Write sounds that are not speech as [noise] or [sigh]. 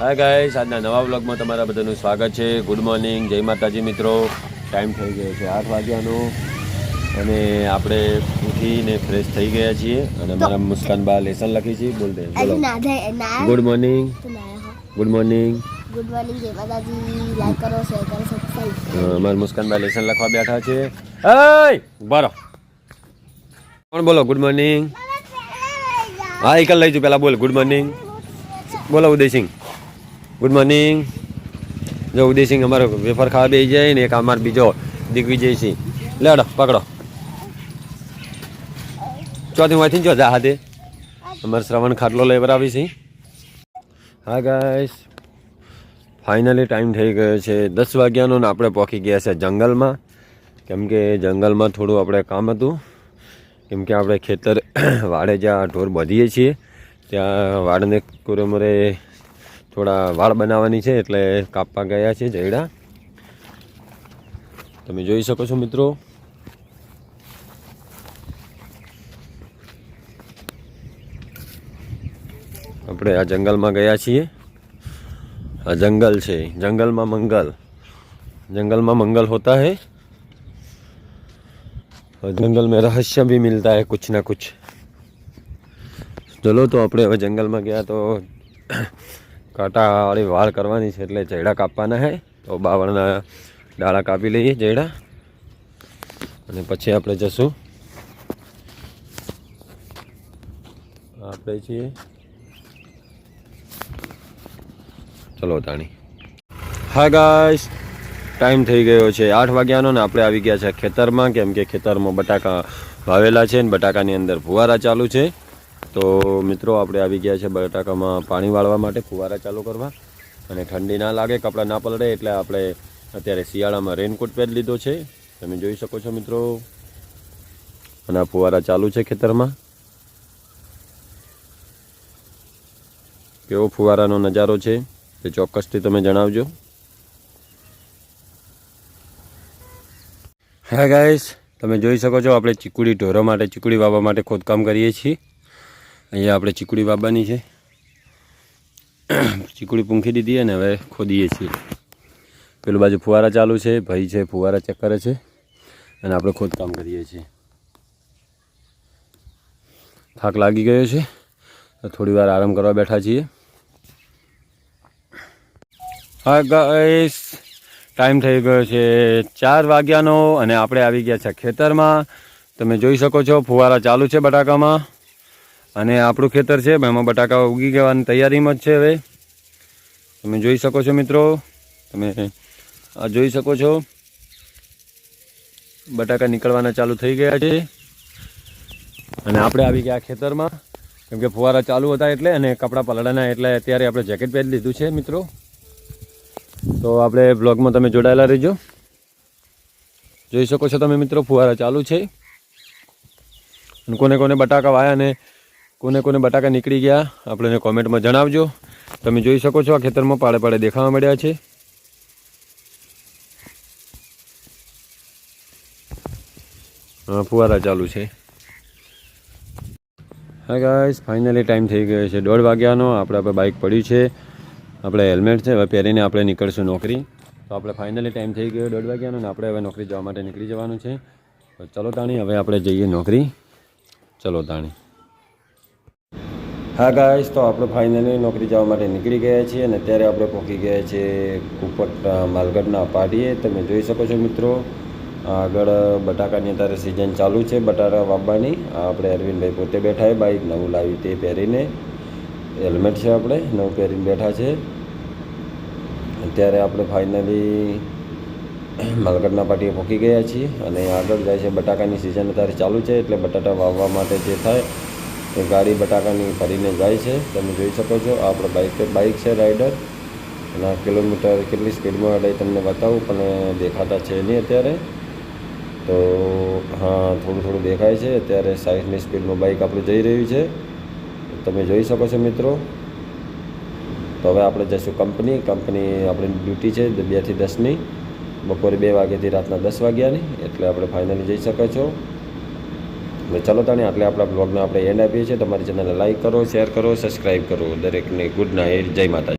Hi guys આજના નવા બ્લોગમાં તમારા બધાનું સ્વાગત છે. ગુડ મોર્નિંગ જય માતાજી મિત્રો. ટાઈમ થઈ ગયો છે આઠ વાગ્યાનો અને આપણે ઉઠીને ફ્રેશ થઈ ગયા છીએ અને મારા મુસ્કાન બા લેસન લખી છે. બોલ દે ગુડ મોર્નિંગ હા. ગુડ મોર્નિંગ ગુડ મોર્નિંગ જય માતાજી. લાઈક કરો શેર કરો સબસ્ક્રાઇબ અમારા મુસ્કાન બા લેસન લખવા બેઠા છે. હાય બરો કોણ બોલો? ગુડ મોર્નિંગ હા એકલ લઈ જુ પેલા બોલ. ગુડ મોર્નિંગ બોલો ઉદયસિંહ. ગુડ મોર્નિંગ જો ઉદયસિંહ અમારો વેફર ખાવા બેસી જાય ને એક અમારો બીજો દિગ્વિજયસિંહ લેડો પકડો. ચોથી વાંચી જો જા હાથે. અમારે શ્રવણ ખાટલો લઈ છે. હા ગાઈસ ફાઇનલી ટાઈમ થઈ ગયો છે. દસ વાગ્યાનો ને આપણે પહોંચી ગયા છે જંગલમાં. કેમ કે જંગલમાં થોડું આપણે કામ હતું. કેમ કે આપણે ખેતર, વાડે જ્યાં ઢોર બધીએ છીએ, ત્યાં વાડને કુરમરે થોડા વાળ બનાવવાની છે એટલે કાપવા ગયા છે જયડા. તમે જોઈ શકો છો મિત્રો. આપણે આ જંગલમાં ગયા છીએ. આ જંગલ છે. જંગલમાં મંગલ. જંગલમાં મંગલ હોતા હૈ. જંગલ મેં રહસ્ય ભી મિલતા હૈ કુછ ના કુછ. ચલો તો આપણે હવે જંગલમાં ગયા તો કાંટાવાળી વાળ કરવાની છે એટલે જૈડા કાપવાના છે તો બાવળના ડાળા કાપી લઈએ જૈડા અને પછી આપણે જશું. આપણે છીએ. ચલો તાણી. હા ગાઈસ, ટાઈમ થઈ ગયો છે આઠ વાગ્યાનો ને આપણે આવી ગયા છે ખેતરમાં, કેમ કે ખેતરમાં બટાકા વાવેલા છે ને બટાકાની અંદર ફુવારા ચાલુ છે. તો મિત્રો, આપણે આવી ગયા છે બટાકામાં પાણી વાળવા માટે ફુવારા ચાલુ કરવા. અને ઠંડી ના લાગે, કપડાં ના પલળે, એટલે આપણે અત્યારે શિયાળામાં રેનકોટ પહેરી લીધો છે. તમે જોઈ શકો છો મિત્રો. અને આ ફુવારા ચાલુ છે ખેતરમાં. કેવો ફુવારાનો નજારો છે તે ચોક્કસથી તમે જણાવજો. હા ગાઈસ તમે જોઈ શકો છો, આપણે ચીકુડી ઢોરો માટે, ચીકુડી વાવવા માટે ખોદકામ કરીએ છીએ. અહીંયા આપણે ચીકુડી વાવવાની છે. [coughs] ચીકુડી પૂંખી દીધી અને હવે ખોદીએ છીએ. પેલું બાજુ ફુવારા ચાલુ છે, ભાઈ છે, ફુવારા ચેક કરે છે અને આપણે ખોદકામ કરીએ છીએ. થાક લાગી ગયો છે, તો થોડી વાર આરામ કરવા બેઠા છીએ. હા ગાઈસ ટાઈમ થઈ ગયો છે ચાર વાગ્યાનો અને આપણે આવી ગયા છે ખેતરમાં. તમે જોઈ શકો છો, ફુવારા ચાલુ છે બટાકામાં. અને આપણું ખેતર છે, એમાં બટાકા ઉગી ગયાની તૈયારીમાં જ છે હવે. તમે જોઈ શકો છો મિત્રો, તમે આ જોઈ શકો છો. બટાકા નીકળવાના ચાલુ થઈ ગયા છે. અને આપણે આવી ગયા ખેતરમાં. કેમ કે ફુવારા ચાલુ હતા એટલે અને કપડાં પલળાના એટલે અત્યારે આપણે જેકેટ પહેરી લીધું છે મિત્રો. તો આપણે બ્લોગમાં તમે જોડાયેલા રહેજો. જોઈ શકો છો તમે મિત્રો, ફુવારા ચાલુ છે. કોને કોને બટાકા વાયા અને કોને કોને બટાકા નીકળી ગયા આપણે કોમેન્ટમાં જણાવજો. તમે જોઈ શકો છો, આ ખેતરમાં પાડે પાડે દેખાવા મળ્યા છે. હા, ફુવારા ચાલુ છે. હા ગાઈસ ફાઇનલી ટાઈમ થઈ ગયો છે. દોઢ વાગ્યાનો આપણે આપણે બાઇક પડ્યું છે. આપણે હેલ્મેટ છે, હવે પહેરીને આપણે નીકળશું નોકરી. તો આપણે ફાઇનલી ટાઈમ થઈ ગયો દોઢ વાગ્યાનો ને આપણે હવે નોકરી જવા માટે નીકળી જવાનું છે. ચલો તાણી, હવે આપણે જઈએ નોકરી. ચલો તાણી. હા ગાઈસ તો આપણે ફાઇનલી નોકરી જવા માટે નીકળી ગયા છીએ અને અત્યારે આપણે પહોંચી ગયા છીએ કુપટ માલગઢના પાટીએ. તમે જોઈ શકો છો મિત્રો, આગળ બટાકાની અત્યારે સિઝન ચાલુ છે બટાકા વાવવાની. આપણે અરવિંદભાઈ પોતે બેઠા છે બાઈક નવું લાવી તે પહેરીને. હેલ્મેટ છે આપણે, નવું પહેરીને બેઠા છે. અત્યારે આપણે ફાઇનલી માલગઢના પાટીએ પહોંચી ગયા છીએ અને આગળ જાય છે બટાકાની સિઝન અત્યારે ચાલુ છે એટલે બટાટા વાવવા માટે જે થાય એ ગાડી બટાકાની ભરીને જાય છે. તમે જોઈ શકો છો આપણે બાઇક બાઇક છે રાઈડર અને આ કિલોમીટર કેટલી સ્પીડમાં એટલે તમને બતાવું, પણ દેખાતા છે નહીં અત્યારે. તો, હા, થોડું થોડું દેખાય છે. અત્યારે સાઠની સ્પીડમાં બાઇક આપણું જઈ રહ્યું છે. તમે જોઈ શકો છો મિત્રો. તો હવે આપણે જઈશું કંપની કંપની આપણી ડ્યુટી છે બેથી દસની. બપોરે બે વાગ્યાથી રાતના દસ વાગ્યાની. એટલે આપણે ફાઇનલી જઈ શકો છો. હવે ચલો તાને આટલે આપણા બ્લોગને આપણે એન્ડ આપીએ છીએ. તમારી ચેનલને લાઇક કરો શેર કરો સબસ્ક્રાઈબ કરો. દરેકને ગુડ નાઇટ જય માતાજી.